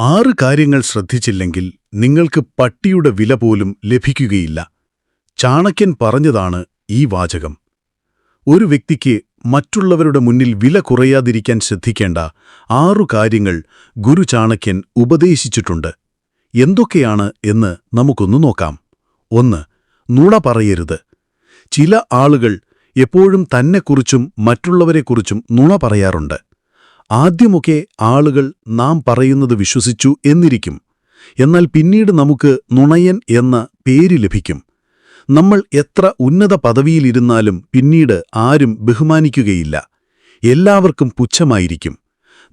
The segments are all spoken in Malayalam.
ആറ് കാര്യങ്ങൾ ശ്രദ്ധിച്ചില്ലെങ്കിൽ നിങ്ങൾക്ക് പട്ടിയുടെ വില പോലും ലഭിക്കുകയില്ല. ചാണക്യൻ പറഞ്ഞതാണ് ഈ വാചകം. ഒരു വ്യക്തിക്ക് മറ്റുള്ളവരുടെ മുന്നിൽ വില കുറയാതിരിക്കാൻ ശ്രദ്ധിക്കേണ്ട ആറു കാര്യങ്ങൾ ഗുരു ചാണക്യൻ ഉപദേശിച്ചിട്ടുണ്ട്. എന്തൊക്കെയാണ് എന്ന് നമുക്കൊന്ന് നോക്കാം. ഒന്ന് നുണ പറയരുത്. ചില ആളുകൾ എപ്പോഴും തന്നെക്കുറിച്ചും മറ്റുള്ളവരെക്കുറിച്ചും നുണ പറയാറുണ്ട്. ആദ്യമൊക്കെ ആളുകൾ നാം പറയുന്നത് വിശ്വസിച്ചു എന്നിരിക്കും. എന്നാൽ പിന്നീട് നമുക്ക് നുണയൻ എന്ന പേര് ലഭിക്കും. നമ്മൾ എത്ര ഉന്നത പദവിയിലിരുന്നാലും പിന്നീട് ആരും ബഹുമാനിക്കുകയില്ല. എല്ലാവർക്കും പുച്ഛമായിരിക്കും.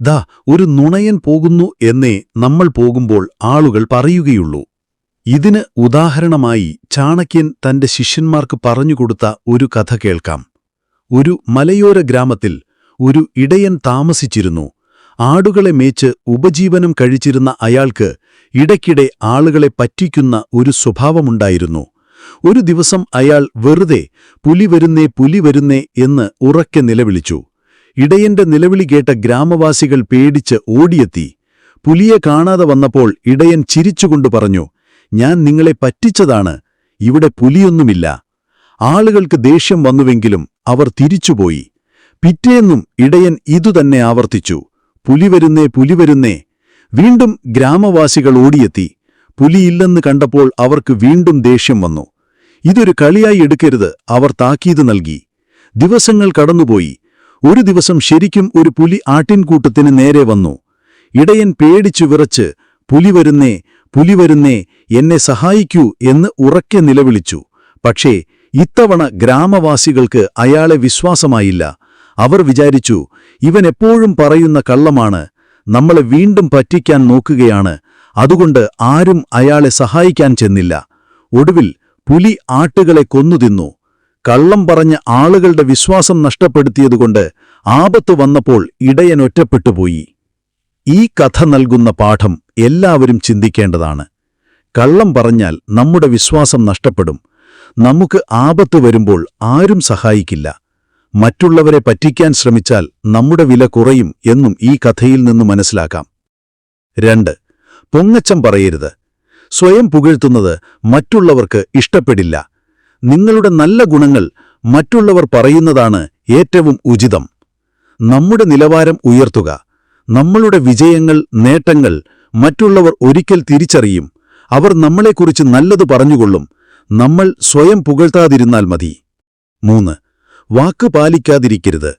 ദാ ഒരു നുണയൻ പോകുന്നു എന്നേ നമ്മൾ പോകുമ്പോൾ ആളുകൾ പറയുകയുള്ളൂ. ഇതിന് ഉദാഹരണമായി ചാണക്യൻ തന്റെ ശിഷ്യന്മാർക്ക് പറഞ്ഞുകൊടുത്ത ഒരു കഥ കേൾക്കാം. ഒരു മലയോര ഗ്രാമത്തിൽ ഒരു ഇടയൻ താമസിച്ചിരുന്നു. ആടുകളെ മേച്ച് ഉപജീവനം കഴിച്ചിരുന്ന അയാൾക്ക് ഇടയ്ക്കിടെ ആളുകളെ പറ്റിക്കുന്ന ഒരു സ്വഭാവമുണ്ടായിരുന്നു. ഒരു ദിവസം അയാൾ വെറുതെ പുലി വരുന്നേ പുലി വരുന്നേ എന്ന് ഉറക്കെ നിലവിളിച്ചു. ഇടയന്റെ നിലവിളി കേട്ട ഗ്രാമവാസികൾ പേടിച്ച് ഓടിയെത്തി. പുലിയെ കാണാതെ വന്നപ്പോൾ ഇടയൻ ചിരിച്ചുകൊണ്ട് പറഞ്ഞു ഞാൻ നിങ്ങളെ പറ്റിച്ചതാണ് ഇവിടെ പുലിയൊന്നുമില്ല. ആളുകൾക്ക് ദേഷ്യം വന്നുവെങ്കിലും അവർ തിരിച്ചുപോയി. പിറ്റേന്നും ഇടയൻ ഇതുതന്നെ ആവർത്തിച്ചു. പുലി വരുന്നേ പുലി വരുന്നേ. വീണ്ടും ഗ്രാമവാസികൾ ഓടിയെത്തി. പുലിയില്ലെന്ന് കണ്ടപ്പോൾ അവർക്ക് വീണ്ടും ദേഷ്യം വന്നു. ഇതൊരു കളിയായി എടുക്കരുത് അവർ താക്കീത് നൽകി. ദിവസങ്ങൾ കടന്നുപോയി. ഒരു ദിവസം ശരിക്കും ഒരു പുലി ആട്ടിൻകൂട്ടത്തിന് നേരെ വന്നു. ഇടയൻ പേടിച്ചു വിറച്ച് പുലി വരുന്നേ പുലി വരുന്നേ എന്നെ സഹായിക്കൂ എന്ന് ഉറക്കെ നിലവിളിച്ചു. പക്ഷേ ഇത്തവണ ഗ്രാമവാസികൾക്ക് അയാളെ വിശ്വാസമായില്ല. അവർ വിചാരിച്ചു ഇവൻ എപ്പോഴും പറയുന്ന കള്ളമാണ് നമ്മളെ വീണ്ടും പറ്റിക്കാൻ നോക്കുകയാണ് അതുകൊണ്ട് ആരും അയാളെ സഹായിക്കാൻ ചെന്നില്ല. ഒടുവിൽ പുലി ആട്ടുകളെ കൊന്നുതിന്നു കള്ളം പറഞ്ഞ ആളുകളുടെ വിശ്വാസം നഷ്ടപ്പെടുത്തിയതുകൊണ്ട് ആപത്ത് വന്നപ്പോൾ ഇടയൻ ഒറ്റപ്പെട്ടുപോയി ഈ കഥ നൽകുന്ന പാഠം എല്ലാവരും ചിന്തിക്കേണ്ടതാണ്. കള്ളം പറഞ്ഞാൽ നമ്മുടെ വിശ്വാസം നഷ്ടപ്പെടും. നമുക്ക് ആപത്ത് വരുമ്പോൾ ആരും സഹായിക്കില്ല. മറ്റുള്ളവരെ പറ്റിക്കാൻ ശ്രമിച്ചാൽ നമ്മുടെ വില കുറയും എന്നും ഈ കഥയിൽ നിന്ന് മനസ്സിലാക്കാം. രണ്ട് പൊങ്ങച്ചം പറയരുത്. സ്വയം പുകഴ്ത്തുന്നത് മറ്റുള്ളവർക്ക് ഇഷ്ടപ്പെടില്ല. നിങ്ങളുടെ നല്ല ഗുണങ്ങൾ മറ്റുള്ളവർ പറയുന്നതാണ് ഏറ്റവും ഉചിതം. നമ്മുടെ നിലവാരം ഉയർത്തുക. നമ്മളുടെ വിജയങ്ങൾ നേട്ടങ്ങൾ മറ്റുള്ളവർ ഒരിക്കൽ തിരിച്ചറിയും. അവർ നമ്മളെക്കുറിച്ച് നല്ലത് പറഞ്ഞുകൊള്ളും. നമ്മൾ സ്വയം പുകഴ്ത്താതിരുന്നാൽ മതി. മൂന്ന് വാക്ക് പാലിക്കാതിരിക്കരുത്.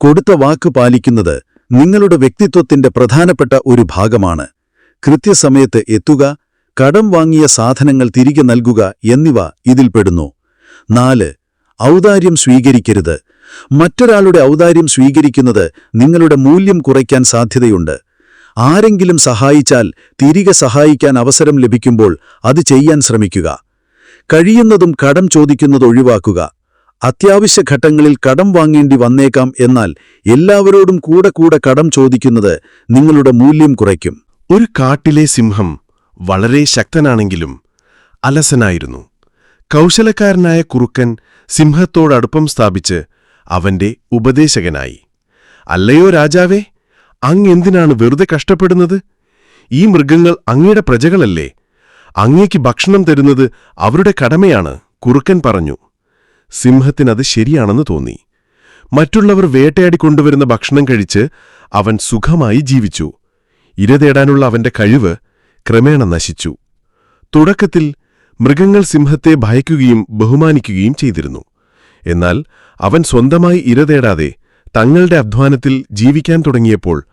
കൊടുത്ത വാക്ക് പാലിക്കുന്നത് നിങ്ങളുടെ വ്യക്തിത്വത്തിന്റെ പ്രധാനപ്പെട്ട ഒരു ഭാഗമാണ്. കൃത്യസമയത്ത് എത്തുക കടം വാങ്ങിയ സാധനങ്ങൾ തിരികെ നൽകുക എന്നിവ ഇതിൽപ്പെടുന്നു നാല് ഔദാര്യം സ്വീകരിക്കരുത്. മറ്റൊരാളുടെ ഔദാര്യം സ്വീകരിക്കുന്നത് നിങ്ങളുടെ മൂല്യം കുറയ്ക്കാൻ സാധ്യതയുണ്ട്. ആരെങ്കിലും സഹായിച്ചാൽ തിരികെ സഹായിക്കാൻ അവസരം ലഭിക്കുമ്പോൾ അത് ചെയ്യാൻ ശ്രമിക്കുക. കഴിയുന്നതും കടം ചോദിക്കുന്നത് ഒഴിവാക്കുക. അത്യാവശ്യ ഘട്ടങ്ങളിൽ കടം വാങ്ങേണ്ടി വന്നേക്കാം എന്നാൽ എല്ലാവരോടും കൂടെ കൂടെ കടം ചോദിക്കുന്നത് നിങ്ങളുടെ മൂല്യം കുറയ്ക്കും. ഒരു കാട്ടിലെ സിംഹം വളരെ ശക്തനാണെങ്കിലും അലസനായിരുന്നു. കൗശലക്കാരനായ കുറുക്കൻ സിംഹത്തോടടുപ്പം സ്ഥാപിച്ച് അവന്റെ ഉപദേശകനായി. അല്ലയോ രാജാവേ അങ്ങെന്തിനാണ് വെറുതെ കഷ്ടപ്പെടുന്നത്? ഈ മൃഗങ്ങൾ അങ്ങയുടെ പ്രജകളല്ലേ? അങ്ങേക്ക് ഭക്ഷണം തരുന്നത് അവരുടെ കടമയാണ് കുറുക്കൻ പറഞ്ഞു. സിംഹത്തിനത് ശരിയാണെന്ന് തോന്നി. മറ്റുള്ളവർ വേട്ടയാടി കൊണ്ടുവരുന്ന ഭക്ഷണം കഴിച്ച് അവൻ സുഖമായി ജീവിച്ചു. ഇര തേടാനുള്ള അവന്റെ കഴിവ് ക്രമേണ നശിച്ചു. തുടക്കത്തിൽ മൃഗങ്ങൾ സിംഹത്തെ ഭയക്കുകയും ബഹുമാനിക്കുകയും ചെയ്തിരുന്നു. എന്നാൽ അവൻ സ്വന്തമായി ഇര തേടാതെ തങ്ങളുടെ അധ്വാനത്തിൽ ജീവിക്കാൻ തുടങ്ങിയപ്പോൾ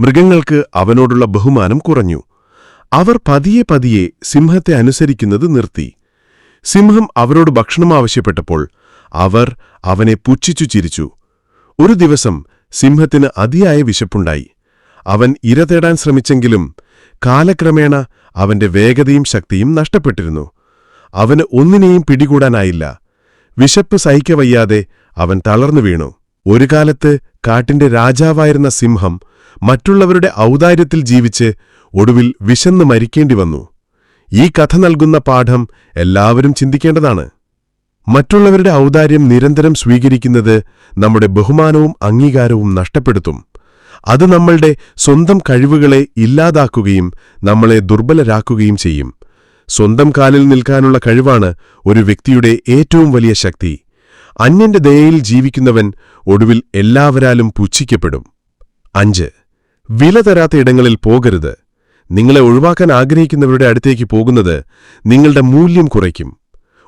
മൃഗങ്ങൾക്ക് അവനോടുള്ള ബഹുമാനം കുറഞ്ഞു. അവർ പതിയെ പതിയെ സിംഹത്തെ അനുസരിക്കുന്നത് നിർത്തി. സിംഹം അവരോട് ഭക്ഷണം ആവശ്യപ്പെട്ടപ്പോൾ അവർ അവനെ പുച്ഛിച്ചു ചിരിച്ചു. ഒരു ദിവസം സിംഹത്തിന് അതിയായ വിശപ്പുണ്ടായി. അവൻ ഇര തേടാൻ ശ്രമിച്ചെങ്കിലും കാലക്രമേണ അവന്റെ വേഗതയും ശക്തിയും നഷ്ടപ്പെട്ടിരുന്നു. അവന് ഒന്നിനെയും പിടികൂടാനായില്ല. വിശപ്പ് സഹിക്കവയ്യാതെ അവൻ തളർന്നു വീണു. ഒരു കാലത്ത് കാട്ടിന്റെ രാജാവായിരുന്ന സിംഹം മറ്റുള്ളവരുടെ ഔദാര്യത്തിൽ ജീവിച്ച് ഒടുവിൽ വിശന്ന് മരിക്കേണ്ടി വന്നു. ഈ കഥ നൽകുന്ന പാഠം എല്ലാവരും ചിന്തിക്കേണ്ടതാണ്. മറ്റുള്ളവരുടെ ഔദാര്യം നിരന്തരം സ്വീകരിക്കുന്നത് നമ്മുടെ ബഹുമാനവും അംഗീകാരവും നഷ്ടപ്പെടുത്തും. അത് നമ്മളുടെ സ്വന്തം കഴിവുകളെ ഇല്ലാതാക്കുകയും നമ്മളെ ദുർബലരാക്കുകയും ചെയ്യും. സ്വന്തം കാലിൽ നിൽക്കാനുള്ള കഴിവാണ് ഒരു വ്യക്തിയുടെ ഏറ്റവും വലിയ ശക്തി. അന്യന്റെ ദയയിൽ ജീവിക്കുന്നവൻ ഒടുവിൽ എല്ലാവരാലും പുച്ഛിക്കപ്പെടും. അഞ്ച്. വില തരാത്ത ഇടങ്ങളിൽ പോകരുത്. നിങ്ങളെ ഒഴിവാക്കാൻ ആഗ്രഹിക്കുന്നവരുടെ അടുത്തേക്ക് പോകുന്നത് നിങ്ങളുടെ മൂല്യം കുറയ്ക്കും.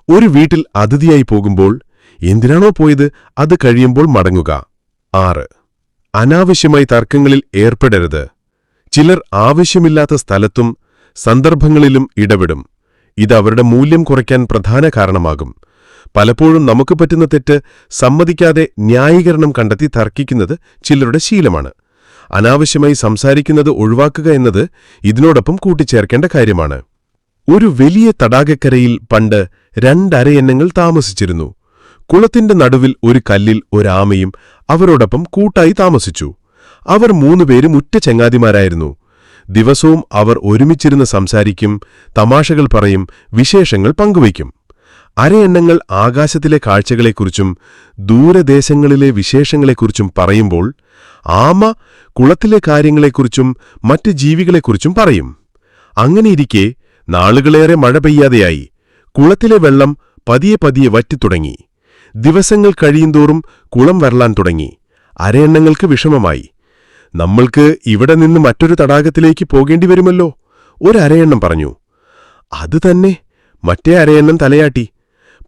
ഒരു വീട്ടിൽ അതിഥിയായി പോകുമ്പോൾ എന്തിനാണോ പോയത് അത് കഴിയുമ്പോൾ മടങ്ങുക. ആറ്. അനാവശ്യമായി തർക്കങ്ങളിൽ ഏർപ്പെടരുത്. ചിലർ ആവശ്യമില്ലാത്ത സ്ഥലത്തും സന്ദർഭങ്ങളിലും ഇടപെടും. ഇത് അവരുടെ മൂല്യം കുറയ്ക്കാൻ പ്രധാന കാരണമാകും. പലപ്പോഴും നമുക്ക് പറ്റുന്ന തെറ്റ് സമ്മതിക്കാതെ ന്യായീകരണം കണ്ടെത്തി തർക്കിക്കുന്നത് ചിലരുടെ ശീലമാണ്. അനാവശ്യമായി സംസാരിക്കുന്നത് ഒഴിവാക്കുക എന്നത് ഇതിനോടൊപ്പം കൂട്ടിച്ചേർക്കേണ്ട കാര്യമാണ്. ഒരു വലിയ തടാകക്കരയിൽ പണ്ട് രണ്ടരയന്നങ്ങൾ താമസിച്ചിരുന്നു. കുളത്തിന്റെ നടുവിൽ ഒരു കല്ലിൽ ഒരാമയും അവരോടൊപ്പം കൂട്ടായി താമസിച്ചു. അവർ മൂന്നുപേരും ഉറ്റ ചങ്ങാതിമാരായിരുന്നു. ദിവസവും അവർ ഒരുമിച്ചിരുന്ന് സംസാരിക്കും തമാശകൾ പറയും വിശേഷങ്ങൾ പങ്കുവയ്ക്കും. അരയെണ്ണങ്ങൾ ആകാശത്തിലെ കാഴ്ചകളെക്കുറിച്ചും ദൂരദേശങ്ങളിലെ വിശേഷങ്ങളെക്കുറിച്ചും പറയുമ്പോൾ ആമ കുളത്തിലെ കാര്യങ്ങളെക്കുറിച്ചും മറ്റ് ജീവികളെക്കുറിച്ചും പറയും. അങ്ങനെയിരിക്കെ നാളുകളേറെ മഴ പെയ്യാതെയായി. കുളത്തിലെ വെള്ളം പതിയെ പതിയെ വറ്റിത്തുടങ്ങി ദിവസങ്ങൾ കഴിയുന്തോറും കുളം വരളാൻ തുടങ്ങി. അരയെണ്ണങ്ങൾക്ക് വിഷമമായി. നമ്മൾക്ക് ഇവിടെ നിന്ന് മറ്റൊരു തടാകത്തിലേക്ക് പോകേണ്ടി വരുമല്ലോ? ഒരരയെണ്ണം പറഞ്ഞു. അത് തന്നെ. മറ്റേ അരയെണ്ണം തലയാട്ടി.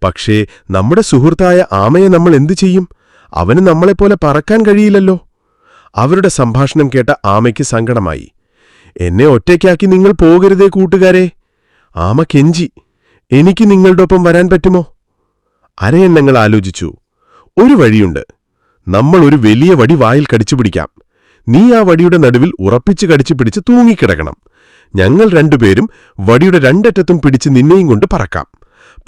പക്ഷേ നമ്മുടെ സുഹൃത്തായ ആമയെ നമ്മൾ എന്തു ചെയ്യും? അവന് നമ്മളെപ്പോലെ പറക്കാൻ കഴിയില്ലല്ലോ. അവരുടെ സംഭാഷണം കേട്ട ആമയ്ക്ക് സങ്കടമായി. എന്നെ ഒറ്റയ്ക്കാക്കി നിങ്ങൾ പോകരുതേ കൂട്ടുകാരെ. ആമ കെഞ്ചി. എനിക്ക് നിങ്ങളുടെ ഒപ്പം വരാൻ പറ്റുമോ? അരയെണ്ണങ്ങൾ ആലോചിച്ചു. ഒരു വഴിയുണ്ട്. നമ്മൾ ഒരു വലിയ വടി വായിൽ കടിച്ചു പിടിക്കാം. നീ ആ വടിയുടെ നടുവിൽ ഉറപ്പിച്ച് കടിച്ചു പിടിച്ച് തൂങ്ങിക്കിടക്കണം. ഞങ്ങൾ രണ്ടുപേരും വടിയുടെ രണ്ടറ്റത്തും പിടിച്ച് നിന്നെയും കൊണ്ട് പറക്കാം.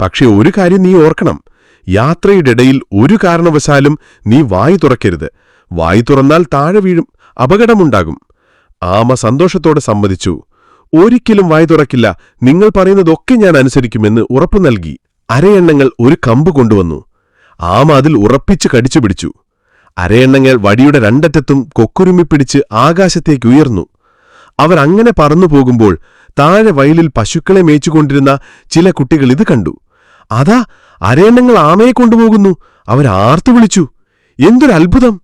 പക്ഷേ ഒരു കാര്യം നീ ഓർക്കണം. യാത്രയുടെ ഇടയിൽ ഒരു കാരണവശാലും നീ വായി തുറക്കരുത്. വായി തുറന്നാൽ താഴെ വീഴും. അപകടമുണ്ടാകും. ആമ സന്തോഷത്തോടെ സമ്മതിച്ചു. ഒരിക്കലും വായ തുറക്കില്ല. നിങ്ങൾ പറയുന്നതൊക്കെ ഞാൻ അനുസരിക്കുമെന്ന് ഉറപ്പു നൽകി. അരയെണ്ണങ്ങൾ ഒരു കമ്പ് കൊണ്ടുവന്നു. ആമ അതിൽ ഉറപ്പിച്ച് കടിച്ചു പിടിച്ചു. അരയെണ്ണങ്ങൾ വടിയുടെ രണ്ടറ്റത്തും കൊക്കുരുമിപ്പിടിച്ച് ആകാശത്തേക്ക് ഉയർന്നു. അവരങ്ങനെ പറന്നു പോകുമ്പോൾ താഴെ വയലിൽ പശുക്കളെ മേച്ചുകൊണ്ടിരുന്ന ചില കുട്ടികൾ ഇത് കണ്ടു. അതാ അരയെണ്ണങ്ങൾ ആമയെ കൊണ്ടുപോകുന്നു. അവരാർത്തു വിളിച്ചു. എന്തൊരു അത്ഭുതം.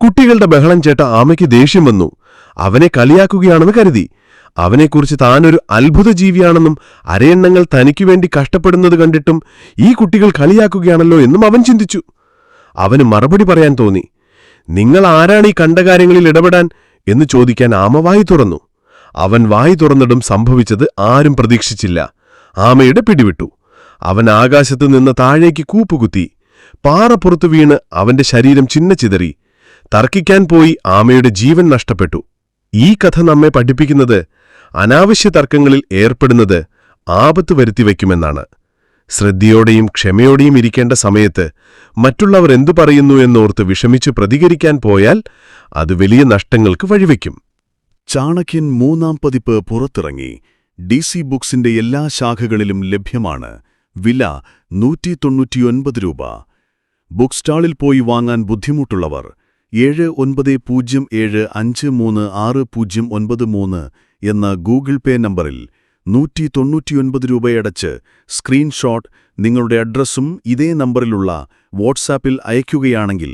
കുട്ടികളുടെ ബഹളം ചേട്ട ആമയ്ക്ക് ദേഷ്യം വന്നു. അവനെ കളിയാക്കുകയാണെന്ന് കരുതി. അവനെക്കുറിച്ച് താനൊരു അത്ഭുത ജീവിയാണെന്നും അരയണ്ണങ്ങൾ തനിക്കു വേണ്ടി കഷ്ടപ്പെടുന്നത് കണ്ടിട്ടും ഈ കുട്ടികൾ കളിയാക്കുകയാണല്ലോ എന്നും അവൻ ചിന്തിച്ചു. അവന് മറുപടി പറയാൻ തോന്നി. നിങ്ങൾ ആരാണ് ഈ കണ്ട കാര്യങ്ങളിൽ ഇടപെടാൻ? എന്ന് ചോദിക്കാൻ ആമ വായി തുറന്നു. അവൻ വായി തുറന്നിടും സംഭവിച്ചത് ആരും പ്രതീക്ഷിച്ചില്ല. ആമയുടെ പിടിവിട്ടു. അവൻ ആകാശത്ത് നിന്ന് താഴേക്ക് കൂപ്പുകുത്തി. പാറ പുറത്തു വീണ് അവന്റെ ശരീരം ചിന്നച്ചിതറി തർക്കിക്കാൻ പോയി ആമയുടെ ജീവൻ നഷ്ടപ്പെട്ടു. ഈ കഥ നമ്മെ പഠിപ്പിക്കുന്നത് അനാവശ്യ തർക്കങ്ങളിൽ ഏർപ്പെടുന്നത് ആപത്ത് വരുത്തിവെക്കുമെന്നാണ് ശ്രദ്ധയോടെയും ക്ഷമയോടെയും ഇരിക്കേണ്ട സമയത്ത് മറ്റുള്ളവർ എന്തു പറയുന്നു എന്നോർത്ത് വിഷമിച്ച് പ്രതികരിക്കാൻ പോയാൽ അത് വലിയ നഷ്ടങ്ങൾക്ക് വഴിവെക്കും. ചാണക്യൻ മൂന്നാം പതിപ്പ് പുറത്തിറങ്ങി. ഡി സി ബുക്സിന്റെ എല്ലാ ശാഖകളിലും ലഭ്യമാണ്. വില നൂറ്റി തൊണ്ണൂറ്റിയൊൻപത് രൂപ. ബുക്ക് സ്റ്റാളിൽ പോയി വാങ്ങാൻ ബുദ്ധിമുട്ടുള്ളവർ ഏഴ് ഒൻപത് പൂജ്യം ഏഴ് അഞ്ച് മൂന്ന് ആറ് പൂജ്യം ഒൻപത് മൂന്ന് എന്ന ഗൂഗിൾ പേ നമ്പറിൽ നൂറ്റി തൊണ്ണൂറ്റിയൊൻപത് രൂപയടച്ച് സ്ക്രീൻഷോട്ട് നിങ്ങളുടെ അഡ്രസ്സും ഇതേ നമ്പറിലുള്ള വാട്സാപ്പിൽ അയയ്ക്കുകയാണെങ്കിൽ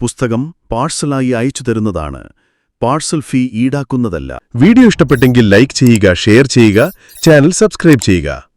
പുസ്തകം പാഴ്സലായി അയച്ചു തരുന്നതാണ്. പാഴ്സൽ ഫീ ഈടാക്കുന്നതല്ല. വീഡിയോ ഇഷ്ടപ്പെട്ടെങ്കിൽ ലൈക്ക് ചെയ്യുക ഷെയർ ചെയ്യുക ചാനൽ സബ്സ്ക്രൈബ് ചെയ്യുക.